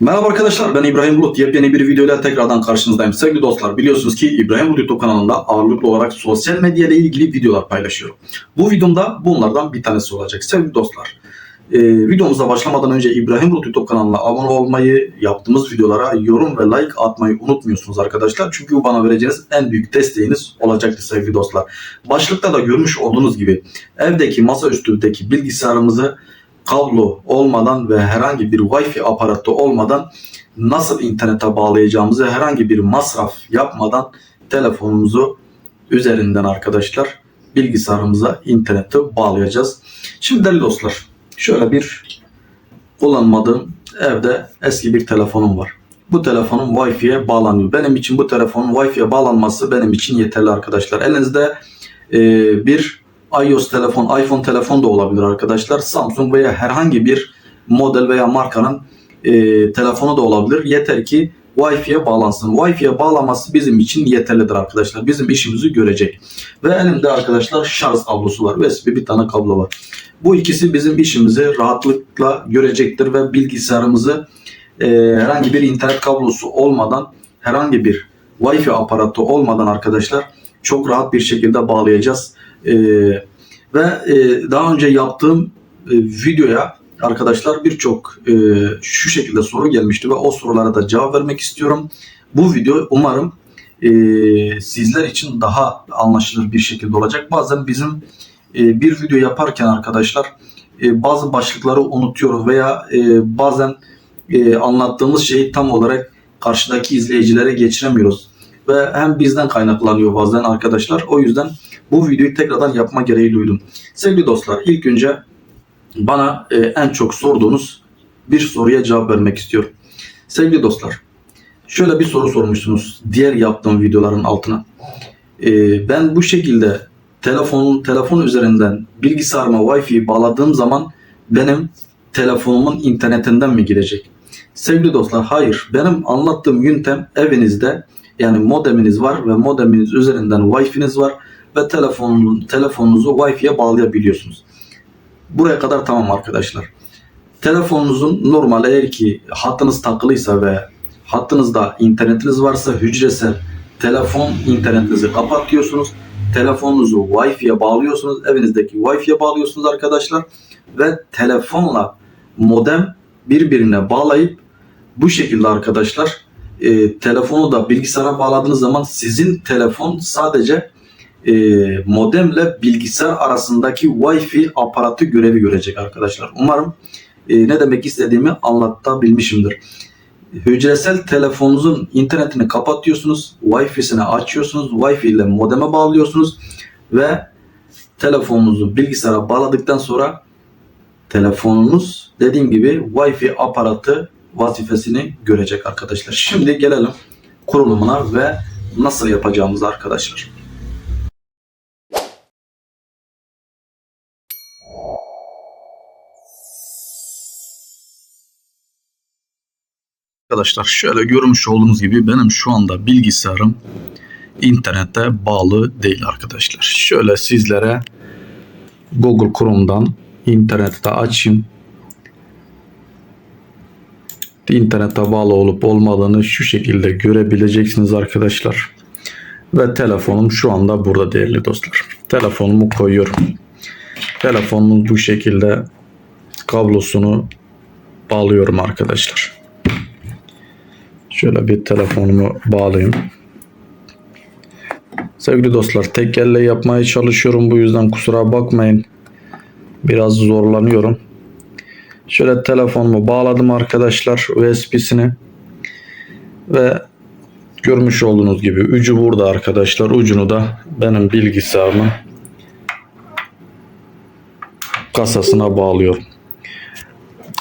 Merhaba arkadaşlar ben İbrahim Bulut. Yepyeni bir videoyla tekrardan karşınızdayım. Sevgili dostlar biliyorsunuz ki İbrahim Bulut YouTube kanalında ağırlıklı olarak sosyal medya ile ilgili videolar paylaşıyorum. Bu videomda bunlardan bir tanesi olacak. Sevgili dostlar e, videomuza başlamadan önce İbrahim Bulut YouTube kanalına abone olmayı, yaptığımız videolara yorum ve like atmayı unutmuyorsunuz arkadaşlar. Çünkü bu bana vereceğiniz en büyük desteğiniz olacaktır sevgili dostlar. Başlıkta da görmüş olduğunuz gibi evdeki masaüstündeki bilgisayarımızı kablo olmadan ve herhangi bir Wi-Fi aparatı olmadan nasıl internete bağlayacağımızı herhangi bir masraf yapmadan telefonumuzu üzerinden arkadaşlar bilgisayarımıza internete bağlayacağız. Şimdi değerli dostlar şöyle bir kullanmadığım evde eski bir telefonum var. Bu telefonum Wi-Fi'ye bağlanıyor. Benim için bu telefonun Wi-Fi'ye bağlanması benim için yeterli arkadaşlar. Elinizde e, bir iOS telefon, iPhone telefon da olabilir arkadaşlar. Samsung veya herhangi bir model veya markanın e, telefonu da olabilir. Yeter ki Wi-Fi'ye bağlansın. Wi-Fi'ye bağlaması bizim için yeterlidir arkadaşlar. Bizim işimizi görecek. Ve elimde arkadaşlar şarj kablosu var. USB bir tane kablo var. Bu ikisi bizim işimizi rahatlıkla görecektir ve bilgisayarımızı e, herhangi bir internet kablosu olmadan herhangi bir Wi-Fi aparatı olmadan arkadaşlar çok rahat bir şekilde bağlayacağız. E, ve e, daha önce yaptığım e, videoya arkadaşlar birçok e, şu şekilde soru gelmişti ve o sorulara da cevap vermek istiyorum. Bu video umarım e, sizler için daha anlaşılır bir şekilde olacak. Bazen bizim e, bir video yaparken arkadaşlar e, bazı başlıkları unutuyoruz veya e, bazen e, anlattığımız şeyi tam olarak karşıdaki izleyicilere geçiremiyoruz. Ve hem bizden kaynaklanıyor bazen arkadaşlar. O yüzden bu videoyu tekrardan yapma gereği duydum. Sevgili dostlar ilk önce bana e, en çok sorduğunuz bir soruya cevap vermek istiyorum. Sevgili dostlar şöyle bir soru sormuşsunuz diğer yaptığım videoların altına. E, ben bu şekilde telefon telefon üzerinden bilgisayarıma Wi-Fi bağladığım zaman benim telefonumun internetinden mi gidecek? Sevgili dostlar hayır. Benim anlattığım yöntem evinizde yani modeminiz var ve modeminiz üzerinden Wi-Fi'niz var ve telefonun, telefonunuzu Wi-Fi'ye bağlayabiliyorsunuz. Buraya kadar tamam arkadaşlar. Telefonunuzun normal eğer ki hattınız takılıysa ve hattınızda internetiniz varsa hücresel telefon internetinizi kapatıyorsunuz. Telefonunuzu Wi-Fi'ye bağlıyorsunuz. Evinizdeki Wi-Fi'ye bağlıyorsunuz arkadaşlar. Ve telefonla modem birbirine bağlayıp bu şekilde arkadaşlar e, telefonu da bilgisayara bağladığınız zaman sizin telefon sadece e, modemle bilgisayar arasındaki Wi-Fi aparatı görevi görecek arkadaşlar. Umarım e, ne demek istediğimi anlatabilmişimdir. Hücresel telefonunuzun internetini kapatıyorsunuz, Wi-Fi'sini açıyorsunuz, Wi-Fi ile modeme bağlıyorsunuz ve telefonunuzu bilgisayara bağladıktan sonra telefonunuz dediğim gibi Wi-Fi aparatı vazifesini görecek arkadaşlar. Şimdi gelelim kurulumuna ve nasıl yapacağımız arkadaşlar. Arkadaşlar şöyle görmüş olduğunuz gibi benim şu anda bilgisayarım internete bağlı değil arkadaşlar. Şöyle sizlere Google Chrome'dan internette açayım. İnternete bağlı olup olmadığını şu şekilde görebileceksiniz arkadaşlar. Ve telefonum şu anda burada değerli dostlar. Telefonumu koyuyorum. Telefonumun bu şekilde kablosunu bağlıyorum arkadaşlar. Şöyle bir telefonumu bağlayayım. Sevgili dostlar tek elle yapmaya çalışıyorum. Bu yüzden kusura bakmayın. Biraz zorlanıyorum. Şöyle telefonumu bağladım arkadaşlar USB'sini. Ve görmüş olduğunuz gibi ucu burada arkadaşlar. Ucunu da benim bilgisayarımın kasasına bağlıyorum.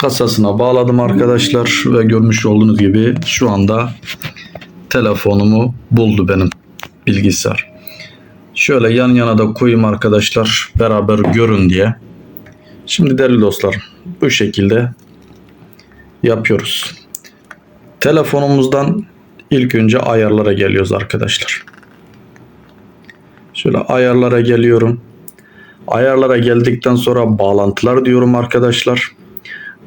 Kasasına bağladım arkadaşlar ve görmüş olduğunuz gibi şu anda telefonumu buldu benim bilgisayar. Şöyle yan yana da koyayım arkadaşlar beraber görün diye. Şimdi değerli dostlar bu şekilde yapıyoruz. Telefonumuzdan ilk önce ayarlara geliyoruz arkadaşlar. Şöyle ayarlara geliyorum. Ayarlara geldikten sonra bağlantılar diyorum arkadaşlar.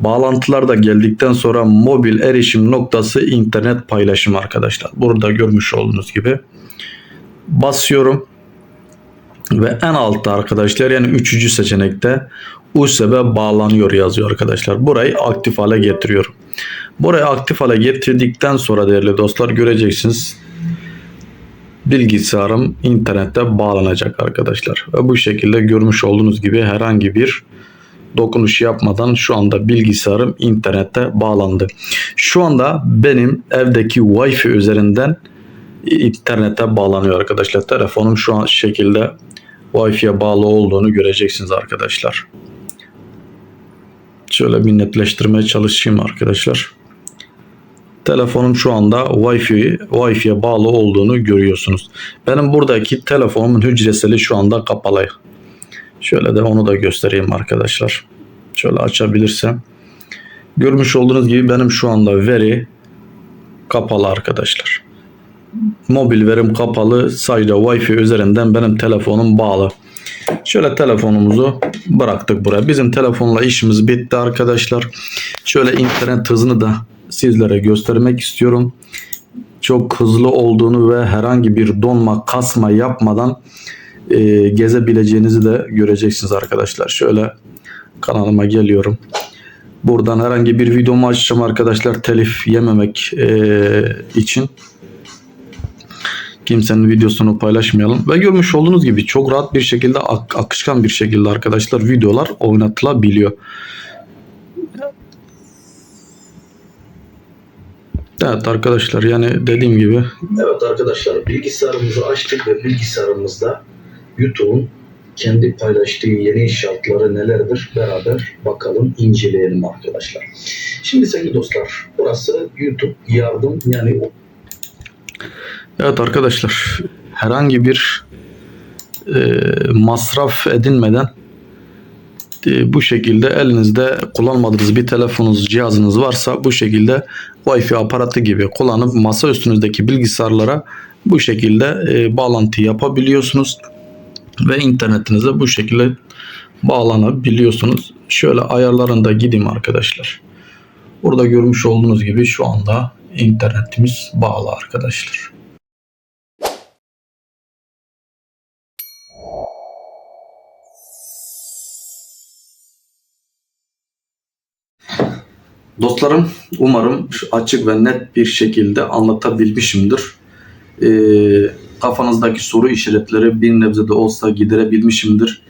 Bağlantılar da geldikten sonra mobil erişim noktası internet paylaşım arkadaşlar. Burada görmüş olduğunuz gibi basıyorum ve en altta arkadaşlar yani üçüncü seçenekte USB bağlanıyor yazıyor arkadaşlar. Burayı aktif hale getiriyorum. Burayı aktif hale getirdikten sonra değerli dostlar göreceksiniz bilgisayarım internette bağlanacak arkadaşlar. Ve bu şekilde görmüş olduğunuz gibi herhangi bir dokunuş yapmadan şu anda bilgisayarım internette bağlandı. Şu anda benim evdeki Wi-Fi üzerinden internete bağlanıyor arkadaşlar. Telefonum şu an şekilde Wi-Fi'ye bağlı olduğunu göreceksiniz arkadaşlar. Şöyle bir netleştirmeye çalışayım arkadaşlar. Telefonum şu anda Wi-Fi Wi-Fi'ye bağlı olduğunu görüyorsunuz. Benim buradaki telefonumun hücreseli şu anda kapalı. Şöyle de onu da göstereyim arkadaşlar. Şöyle açabilirsem. Görmüş olduğunuz gibi benim şu anda veri kapalı arkadaşlar. Mobil verim kapalı. Sadece Wi-Fi üzerinden benim telefonum bağlı. Şöyle telefonumuzu bıraktık buraya. Bizim telefonla işimiz bitti arkadaşlar. Şöyle internet hızını da sizlere göstermek istiyorum. Çok hızlı olduğunu ve herhangi bir donma, kasma yapmadan e, gezebileceğinizi de göreceksiniz arkadaşlar. Şöyle kanalıma geliyorum. Buradan herhangi bir videomu açacağım arkadaşlar telif yememek e, için. Kimsenin videosunu paylaşmayalım. Ve görmüş olduğunuz gibi çok rahat bir şekilde ak- akışkan bir şekilde arkadaşlar videolar oynatılabiliyor. Evet arkadaşlar yani dediğim gibi Evet arkadaşlar bilgisayarımızı açtık ve bilgisayarımızda YouTube'un kendi paylaştığı yeni şartları nelerdir beraber bakalım inceleyelim arkadaşlar. Şimdi sevgili dostlar burası YouTube yardım yani Evet arkadaşlar herhangi bir e, masraf edinmeden e, bu şekilde elinizde kullanmadığınız bir telefonunuz cihazınız varsa bu şekilde Wi-Fi aparatı gibi kullanıp masa üstünüzdeki bilgisayarlara bu şekilde e, bağlantı yapabiliyorsunuz ve internetinize bu şekilde bağlanabiliyorsunuz. Şöyle ayarlarında gideyim arkadaşlar. Burada görmüş olduğunuz gibi şu anda internetimiz bağlı arkadaşlar. Dostlarım umarım açık ve net bir şekilde anlatabilmişimdir. Ee, kafanızdaki soru işaretleri bir nebze de olsa giderebilmişimdir.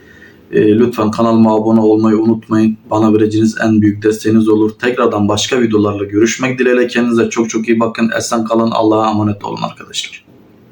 Ee, lütfen kanalıma abone olmayı unutmayın. Bana vereceğiniz en büyük desteğiniz olur. Tekrardan başka videolarla görüşmek dileğiyle. Kendinize çok çok iyi bakın. Esen kalın. Allah'a emanet olun arkadaşlar.